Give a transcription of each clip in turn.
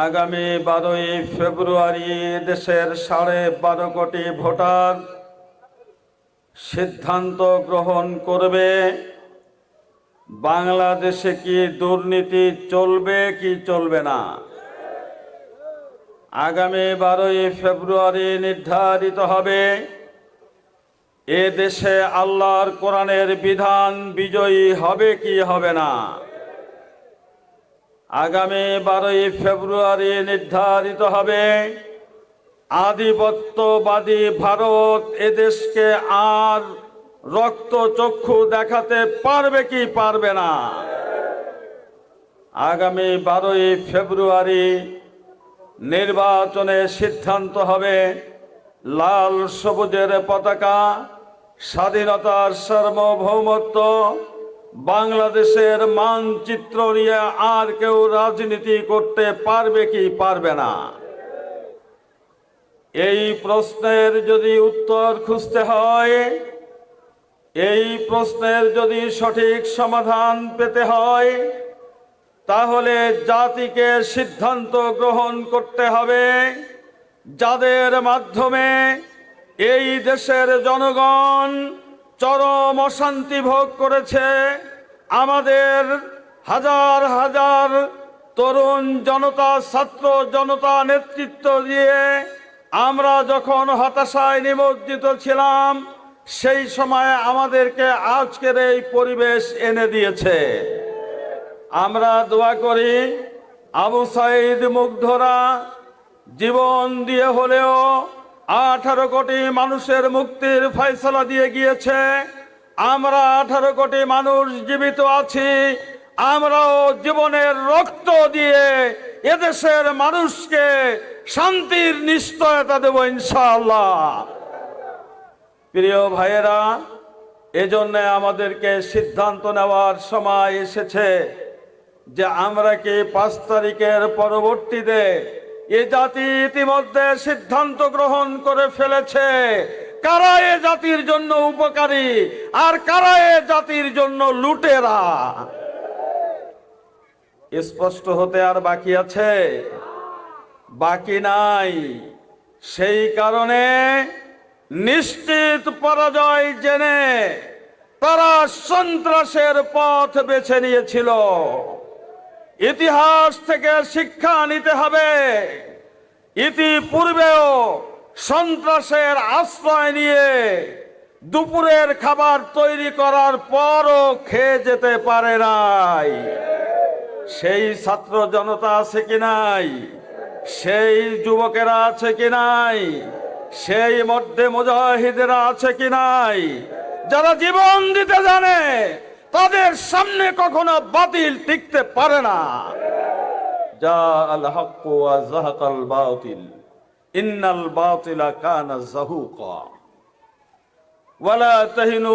আগামী বারোই ফেব্রুয়ারি দেশের সাড়ে বারো কোটি ভোটার সিদ্ধান্ত গ্রহণ করবে। বাংলাদেশে কি দুর্নীতি চলবে, কি চলবে না? আগামী বারোই ফেব্রুয়ারি নির্ধারিত হবে, এ দেশে আল্লাহর কোরআনের বিধান বিজয়ী হবে কি হবে না? আগামী বারোই ফেব্রুয়ারি নির্ধারিত হবে। আধিপত্যবাদী ভারত এদেশকে আর রক্ত চক্ষু দেখাতে পারবে কি পারবে না? আগামী বারোই ফেব্রুয়ারি নির্বাচনে সিদ্ধান্ত হবে লাল সবুজের পতাকা, স্বাধীনতার সার্বভৌমত্ব বাংলাদেশের মানচিত্র নিয়ে আর কেউ রাজনীতি করতে পারবে কি পারবে না? এই প্রশ্নের যদি উত্তর খুঁজতে হয়, এই প্রশ্নের যদি সঠিক সমাধান পেতে হয়, তাহলে জাতিকে সিদ্ধান্ত গ্রহণ করতে হবে যাদের মাধ্যমে এই দেশের জনগণ চরম অশান্তি ভোগ করেছে আমাদের হাজার হাজার তরুণ জনতা, ছাত্র জনতা নেতৃত্ব দিয়ে আমরা যখন হতাশায় নিমজ্জিত ছিলাম, সেই সময় আমাদেরকে আজকের এই পরিবেশ এনে দিয়েছে। আমরা দোয়া করি, আবু সাইদ মুগ্ধরা জীবন দিয়ে হলেও আঠারো কোটি মানুষের মুক্তির ফয়সলা দিয়ে গিয়েছে। আমরা আঠারো কোটি মানুষ জীবিত আছি। আমরাও জীবনের রক্ত দিয়ে এদেশের মানুষকে শান্তির নিশ্চয়তা দেব ইনশাআল্লাহ। প্রিয় ভাইয়েরা, এজন্য আমাদেরকে সিদ্ধান্ত নেওয়ার সময় এসেছে যে আমরা কি পাঁচ তারিখের পরবর্তীতে এ জাতি ইতিমধ্যে সিদ্ধান্ত গ্রহণ করে ফেলেছে। কারা এ জাতির জন্য উপকারী আর কারা এ জাতির জন্য লুটেরা? স্পষ্ট হতে আর বাকি আছে? বাকি নাই। সেই কারণে নিশ্চিত পরাজয় জেনে তারা সন্ত্রাসের পথ বেছে নিয়েছিল। ইতিহাস থেকে শিক্ষা নিতে হবে। ইতিপূর্বেও সন্ত্রাসের আশ্রয় নিয়ে দুপুরের খাবার তৈরি করার পরও খেয়ে যেতে পারে নাই। সেই ছাত্র জনতা আছে কি নাই? সেই যুবকেরা আছে কি নাই? সেই মধ্যে মুজাহিদেরা আছে কি নাই? যারা জীবন দিতে জানে তাদের সামনে কখনো বাতিল টিকতে পারে না। যা কানা তাহিনু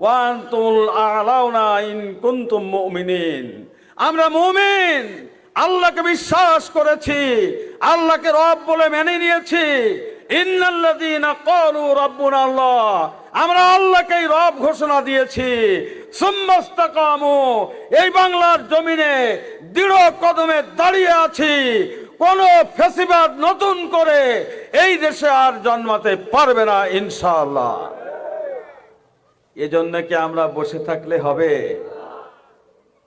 ওয়ান্তুল ইন আমরা মুমিন, আল্লাহকে বিশ্বাস করেছি, আল্লাহকে রব বলে মেনে নিয়েছি আমরা আল্লাহকেই রব ঘোষণা দিয়েছি। এই বাংলার জমিনে দৃঢ় কদমে দাঁড়িয়ে আছি। কোন ফেসিবাদ নতুন করে এই দেশে আর জন্মাতে পারবে না, ইনশাআল্লাহ। এজন্য কি আমরা বসে থাকলে হবে?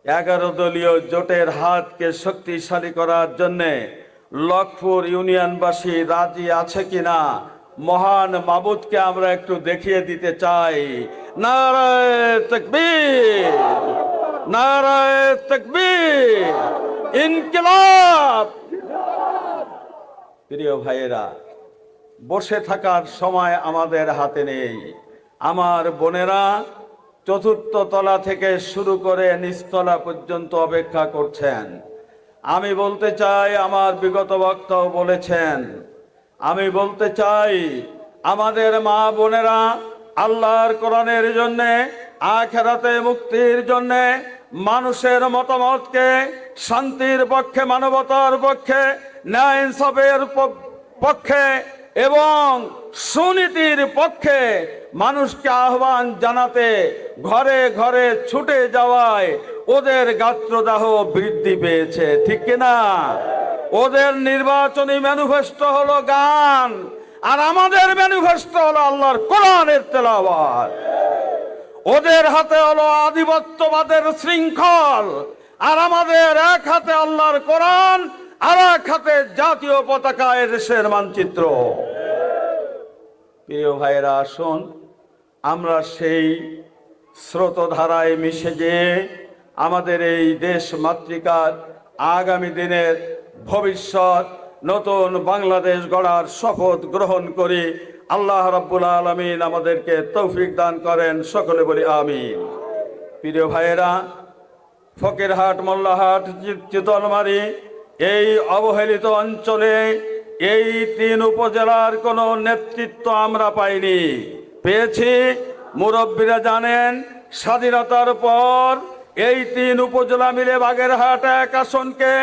এগারো দলীয় জোটের হাতকে শক্তিশালী করার জন্য লক্ষপুর ইউনিয়নবাসী রাজি আছে কিনা? মহান মাবুদকে আমরা একটু দেখিয়ে দিতে চাই। তকবীর! ইনকিলাব! প্রিয় ভাইয়েরা, বসে থাকার সময় আমাদের হাতে নেই। আমার বোনেরা, চতুর্থ তলা থেকে শুরু করে নিচতলা পর্যন্ত অপেক্ষা করছেন। আমি বলতে চাই, আমার বিগত বক্তাও বলেছেন, আমি বলতে চাই, আমাদের মা বোনেরা আল্লাহর কোরআনের জন্যে, আখেরাতে মুক্তির জন্যে, মানুষের মতামতকে শান্তির পক্ষে, মানবতার পক্ষে, ন্যায় ইনসাফের পক্ষে এবং সুনীতির পক্ষে মানুষকে আহ্বান জানাতে ঘরে ঘরে ছুটে যাওয়ায় ওদের গাত্রদাহ বৃদ্ধি পেয়েছে, ঠিক কিনা ওদের নির্বাচনী ম্যানিফেস্টো হলো গান, আর আমাদের ম্যানিফেস্টো হলো আল্লাহর কোরআনের তেলাওয়াত। ওদের হাতে হলো আধিপত্যবাদের শৃঙ্খল, আর আমাদের এক হাতে আল্লাহর কোরআন আর এক হাতে জাতীয় পতাকা দেশের মানচিত্র। প্রিয় ভাইয়েরা, আসুন, আমরা সেই স্রোতধারায় মিশে যেয়ে আমাদের এই দেশ মাতৃকার আগামী দিনের ভবিষ্যৎ, নতুন বাংলাদেশ গড়ার শপথ গ্রহণ করি। আল্লাহ রাব্বুল আলমিন আমাদেরকে তৌফিক দান করেন, সকলে বলি আমিন। প্রিয় ভাইয়েরা, ফকিরহাট, মোল্লাহাট চিতলমারি এই অবহেলিত অঞ্চলে এই তিন উপজেলার কোনো নেতৃত্ব আমরা পাইনি। পেয়েছি, মুরব্বীরা জানেন, স্বাধীনতার পর এই তিন উপজেলা মিলে বাগেরহাট এক আসনকে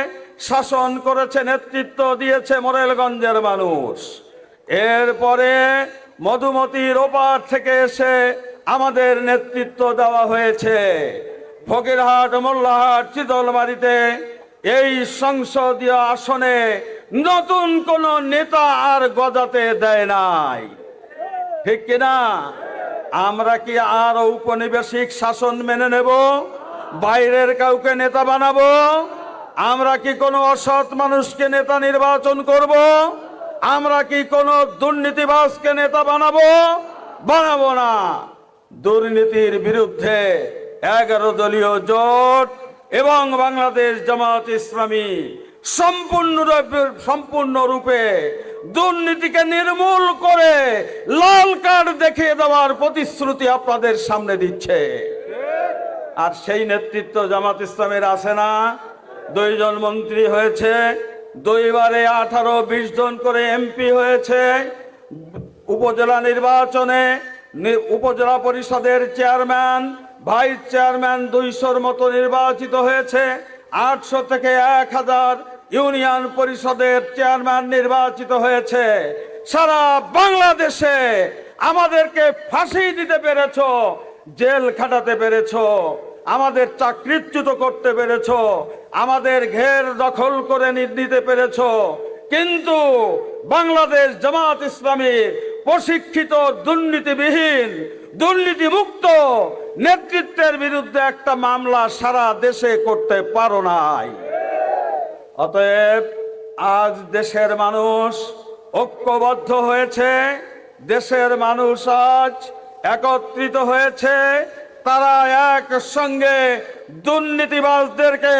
শাসন করেছে, নেতৃত্ব দিয়েছে মোরেলগঞ্জের মানুষ। এরপরে মধুমতির ওপার থেকে এসে আমাদের নেতৃত্ব দেওয়া হয়েছে। ফকিরহাট, মোল্লাহাট, চিতলমারিতে এই সংসদীয় আসনে নতুন কোন নেতা আর গজাতে দেয় নাই। ঠিক কিনা? আমরা কি আর ঔপনিবেশিক শাসন মেনে নেব? বাইরের কাউকে নেতা বানাবো? আমরা কি কোনো অসৎ মানুষকে নেতা নির্বাচন করব? আমরা কি কোনো দুর্নীতিবাসকে নেতা বানাবো? বানাবো না। দুর্নীতির বিরুদ্ধে এগারো দলীয় জোট এবং বাংলাদেশ জামাত ইসলামী সম্পূর্ণ সম্পূর্ণরূপে দুর্নীতিকে নির্মূল করে লাল কার্ড দেখিয়ে দেওয়ার প্রতিশ্রুতি আপনাদের সামনে দিচ্ছে। আর সেই নেতৃত্ব জামাত ইসলামের আছে না? দুইজন মন্ত্রী হয়েছে, দুইবারে আঠারো, বিশ জন করে এমপি হয়েছে। উপজেলা নির্বাচনে উপজেলা পরিষদের চেয়ারম্যান ভাইস চেয়ারম্যান দুইশোর মতো নির্বাচিত হয়েছে। আটশো থেকে এক হাজার ইউনিয়ন পরিষদের চেয়ারম্যান নির্বাচিত হয়েছে। সারা বাংলাদেশে আমাদেরকে ফাঁসি দিতে পেরেছ, জেল খাটাতে পেরেছ, আমাদের চাকরিচ্যুত করতে পেরেছ, আমাদের ঘের দখল করে নিতে পেরেছ। কিন্তু বাংলাদেশ জামাত ইসলামী প্রশিক্ষিত দুর্নীতিবিহীন, দুর্নীতিমুক্ত নেতৃত্বের বিরুদ্ধে একটা মামলা সারা দেশে করতে পারো নাই। অতএব আজ দেশের মানুষ ঐক্যবদ্ধ হয়েছে, দেশের মানুষ আজ একত্রিত হয়েছে, তারা এক সঙ্গে দুর্নীতিবাজদেরকে,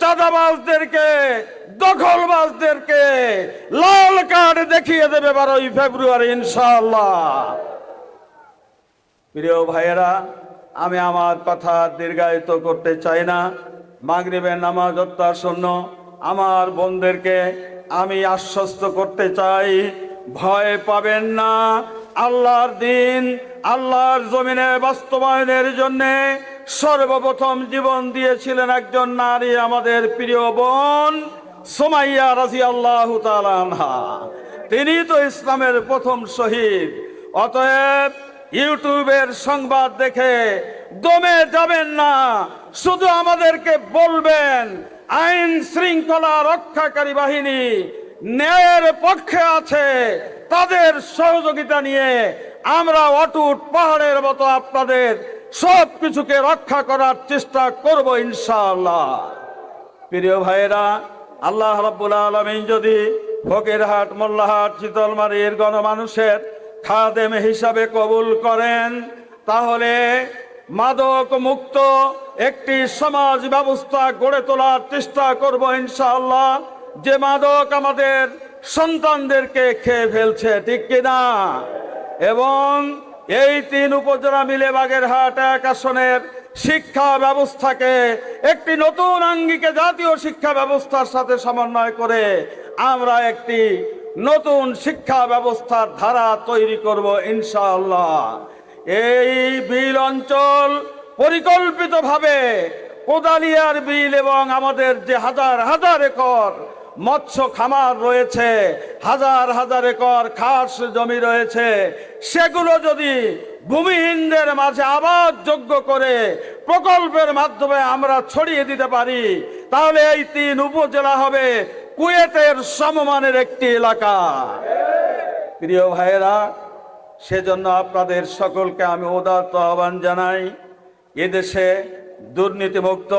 চাঁদাবাজদেরকে, দখলবাজদেরকে লাল কার্ড দেখিয়ে দেবে বারোই ফেব্রুয়ারি ইনশাল্লাহ প্রিয় ভাইয়েরা আমি আমার কথা দীর্ঘায়িত করতে চাই না। মাগরিবের নামাজ অত্যাসন্ন আমার বোনদেরকে আমি আশ্বস্ত করতে চাই, ভয় পাবেন না। আল্লাহর দিন, আল্লাহর জমিনে বাস্তবায়নের জন্য সর্বপ্রথম জীবন দিয়েছিলেন একজন নারী আমাদের প্রিয় বোন সোমাইয়া রাজি আল্লাহ তিনি তো ইসলামের প্রথম শহীদ। অতএব ইউটিউবের সংবাদ দেখে দমে যাবেন না, শুধু আমাদেরকে বলবেন, আইন শৃঙ্খলা রক্ষাকারী বাহিনী ন্যায়ের পক্ষে আছে, তাদের সহযোগিতা নিয়ে আমরা অটুট পাহাড়ের মতো আপনাদের সব কিছুকে রক্ষা করার চেষ্টা করব ইনশাআল্লাহ। প্রিয় ভাইয়েরা, আল্লাহ রাব্বুল আলমিন যদি ফকিরহাট, মোল্লাহাট, শীতলমারির গণমানুষের খাদেম হিসাবে কবুল করেন, তাহলে মাদক মুক্ত একটি সমাজ ব্যবস্থা গড়ে তোলার চেষ্টা করব ইনশাআল্লাহ। যে মাদক আমাদের সন্তানদেরকে খেয়ে ফেলছে, ঠিক কিনা এবং এই তিন উপজেলা মিলে বাগেরহাট এক আসনের শিক্ষা ব্যবস্থাকে একটি নতুন আঙ্গিকে জাতীয় শিক্ষা ব্যবস্থার সাথে সমন্বয় করে আমরা একটি নতুন শিক্ষা ব্যবস্থার ধারা তৈরি করব ইনশাআল্লাহ। এই বিল অঞ্চল পরিকল্পিতভাবে কোদালিয়ার বিল এবং আমাদের যে হাজার হাজার একর মৎস্য খামার রয়েছে, হাজার হাজার একর খাস জমি রয়েছে, সেগুলো যদি ভূমিহীনদের মাঝে আবাদ যোগ্য করে প্রকল্পের মাধ্যমে আমরা ছড়িয়ে দিতে পারি, তাহলে এই তিন উপজেলা হবে কুয়েতের সমমানের একটি এলাকা। প্রিয় ভাইয়েরা, সেজন্য আপনাদের সকলকে আমি উদাত্ত আহ্বান জানাই, এদেশে দুর্নীতিমুক্ত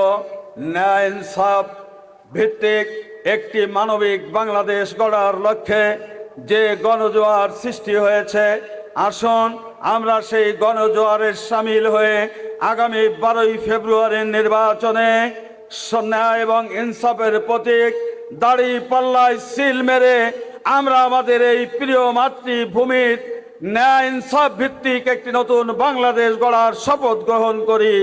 ন্যায় ইনসাফ ভিত্তিক একটি মানবিক বাংলাদেশ গড়ার লক্ষ্যে যে গণজোয়ার সৃষ্টি হয়েছে, আসুন আমরা সেই গণজোয়ারের সামিল হয়ে আগামী বারোই ফেব্রুয়ারির নির্বাচনে ন্যায় এবং ইনসাফের প্রতীক দাড়ি পাল্লায় সিল মেরে আমরা আমাদের এই প্রিয় মাতৃভূমির ন্যায় ইনসাফ ভিত্তিক একটি নতুন বাংলাদেশ গড়ার শপথ গ্রহণ করি।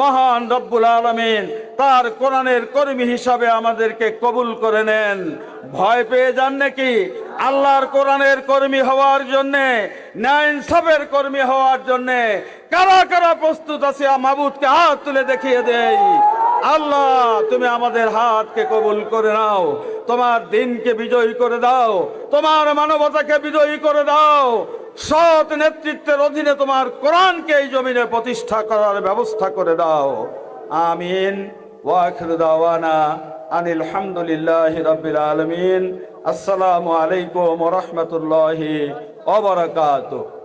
মহান রব্বুল আলমিন, তার কোরআনের কর্মী হিসাবে আমাদেরকে কবুল করে নেন। ভয় পেয়ে যান নাকি? আল্লাহর কোরআনের কর্মী হওয়ার জন্যে, ন্যায় ইনসাফের কর্মী হওয়ার জন্যে কারা কারা প্রস্তুত আছে? মাবুদকে হাত তুলে দেখিয়ে দেই। আল্লাহ, তুমি আমাদের হাতকে কবুল করে নাও, তোমার দিনকে বিজয়ী করে দাও, তোমার মানবতাকে বিজয়ী করে দাও। সৎ নেতৃত্বের অধীনে তোমার কোরআনকে এই জমিনে প্রতিষ্ঠা করার ব্যবস্থা করে দাও। আমিন। ওয়াখির দাওয়ানা আনিল রাব্বিল আলামিন। আসসালামু আলাইকুম রাহমাতুল্লাহি ওয়া বারাকাতুহু।